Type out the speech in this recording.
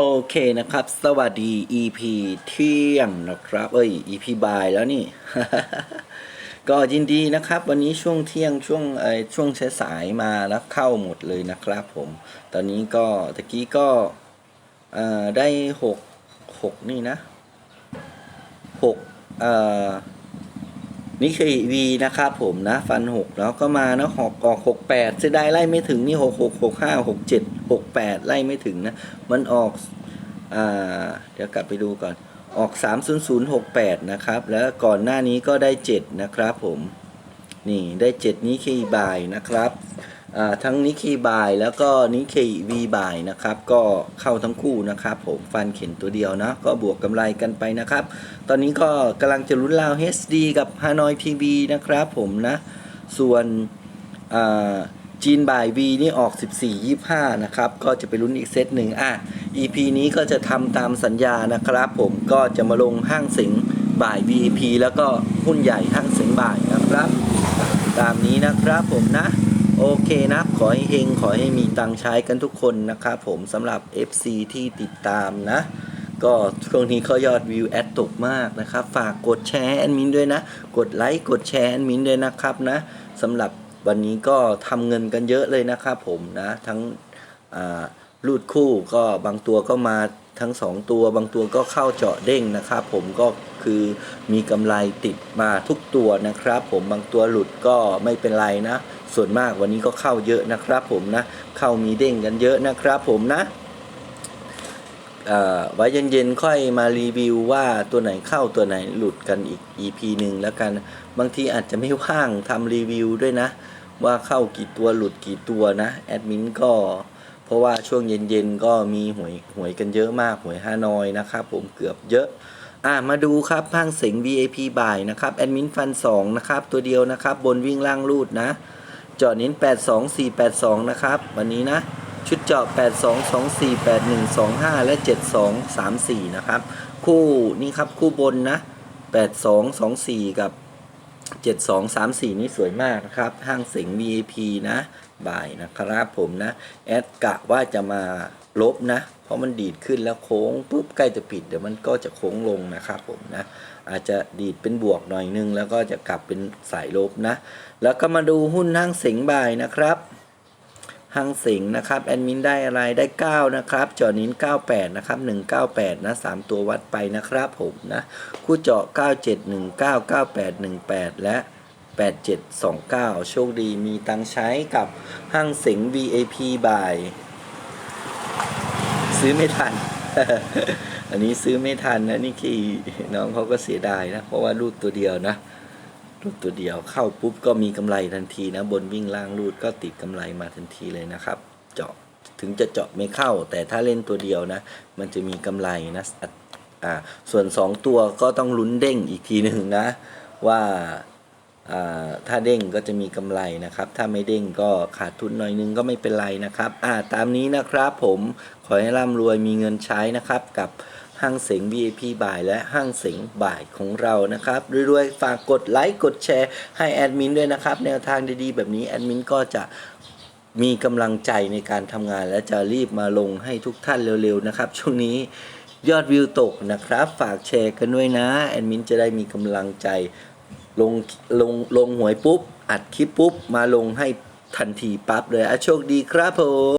โอเคนะครับ สวัสดี EP เที่ยงนะครับ เอ้ย EP บ่ายแล้วนี่ ก็ยินดีนะครับ วันนี้ช่วงเที่ยงช่วงเอช่วงสายมาแล้วเข้าหมดเลยนะครับผม ตอนนี้ก็ตะกี้ก็เอ่อได้หกหกนี่นะหกเอ่อ นี่คือ V นะครับผมนะ ฟันหกแล้วก็มานะหกออกหกแปดเสียดายไล่ไม่ถึงนี่หกหกหกห้าหกเจ็ดหกแปดไล่ไม่ถึงนะ มันออกอ่าเดี๋ยวกลับไปดูก่อนออกสามศูนย์ศูนย์หกแปดนะครับ แล้วก่อนหน้านี้ก็ได้เจ็ดนะครับผม นี่ได้เจ็ดนี้คอีบายนะครับ ทั้งนิเคอีบายแล้วก็นิเควีบายนะครับ ก็เข้าทั้งคู่นะครับ ผมฟันเข็นตัวเดียวนะก็บวกกำไรกันไปนะครับ ตอนนี้ก็กำลังจะลุ้นราว HD กับฮานอย PB นะครับผมนะ ส่วนจีนบ่าย V นี่ออก 14-25 นะครับ ก็จะไปลุ้นอีกเซตหนึ่งอะ EP นี้ก็จะทำตามสัญญานะครับผมก็จะมาลงห้างสิงบ่าย VIP แล้วก็หุ้นใหญ่ห้างสิงบ่ายนะครับ ตามนี้นะครับผมนะ โอเคนะขอให้เฮงขอให้มีตังค์ใช้กันทุกคนนะครับผมสำหรับ FC ที่ติดตามนะ ก็ช่วงนี้เขายอดวิวแอดตกมากนะครับ ฝากกดแชร์แอดมินด้วยนะ กดไลค์กดแชร์แอดมินด้วยนะครับนะสำหรับวันนี้ก็ทำเงินกันเยอะเลยนะครับผมนะทั้งรูดคู่ก็บางตัวก็มาทั้งสองตัวบางตัวก็เข้าเจาะเด้งนะครับผมก็คือมีกำไรติดมาทุกตัวนะครับ ผมบางตัวหลุดก็ไม่เป็นไรนะ ส่วนมากวันนี้ก็เข้าเยอะนะครับผมนะ เข้ามีเด้งกันเยอะนะครับผมนะไว้เย็นๆค่อยมารีวิวว่าตัวไหนเข้าตัวไหนหลุดกันอีก EP หนึ่งแล้วกัน บางทีอาจจะไม่ว่างทำรีวิวด้วยนะ ว่าเข้ากี่ตัวหลุดกี่ตัวนะแอดมินก็เพราะว่าช่วงเย็นๆก็มีหวยหวยกันเยอะมากหวยฮานอยนะครับผมเกือบเยอะอะมาดูครับห้างเสง VIP บ่ายนะครับแอดมินฟัน2นะครับตัวเดียวนะครับบนวิ่งล่างรูดนะ เจาะนิ้น 82482 นะครับ วันนี้นะ ชุดเจาะ 82248125 และ 7234 นะครับ คู่นี่ครับคู่บนนะ 8224 กับ 7234 นี่สวยมากนะครับ ห้างเสง VIP นะ บ่ายนะครับผมนะ แอดกะว่าจะมา ลบนะ เพราะมันดีดขึ้นแล้วโค้งปุ๊บใกล้จะปิดเดี๋ยวมันก็จะโค้งลงนะครับผมนะ อาจจะดีดเป็นบวกหน่อยนึง แล้วก็จะกลับเป็นสายลบนะ แล้วก็มาดูหุ้นห้างเสงบ่ายนะครับห้างเสงนะครับแอดมินได้อะไรได้ 9 นะครับเจาะนิ้น98 นะครับ 198 นะ 3 ตัววัดไปนะครับผมนะ คู่เจาะ 9719 9818 และ 8729 โชคดีมีตังใช้กับห้างเสง VIP บ่าย ซื้อไม่ทัน อันนี้ซื้อไม่ทันนะนี่คือน้องเขาก็เสียดายนะ เพราะว่ารูดตัวเดียวนะ รูดตัวเดียวเข้าปุ๊บก็มีกำไรทันทีนะ บนวิ่งล่างรูดก็ติดกำไรมาทันทีเลยนะครับ เจาะถึงจะเจาะไม่เข้า แต่ถ้าเล่นตัวเดียวนะ มันจะมีกำไรนะอ่าส่วน 2 ตัวก็ต้องลุ้นเด้งอีกทีหนึ่งนะ ว่า ถ้าเด้งก็จะมีกำไรนะครับ ถ้าไม่เด้งก็ขาดทุนหน่อยนึงก็ไม่เป็นไรนะครับอ่าตามนี้นะครับผมขอให้ร่ำรวยมีเงินใช้นะครับกับห้างเสง VIP บ่ายและห้างเสงบ่ายของเรานะครับรวยๆฝากกดไลค์กดแชร์ให้แอดมินด้วยนะครับ แนวทางดีๆ แบบนี้แอดมินก็จะมีกำลังใจในการทำงานและจะรีบมาลงให้ทุกท่านเร็วๆนะครับ ช่วงนี้ยอดวิวตกนะครับ ฝากแชร์กันด้วยนะ แอดมินจะได้มีกำลังใจ ลงลงลงหวยปุ๊บ อัดคลิปปุ๊บ มาลงให้ทันทีปั๊บเลยอะโชคดีครับผม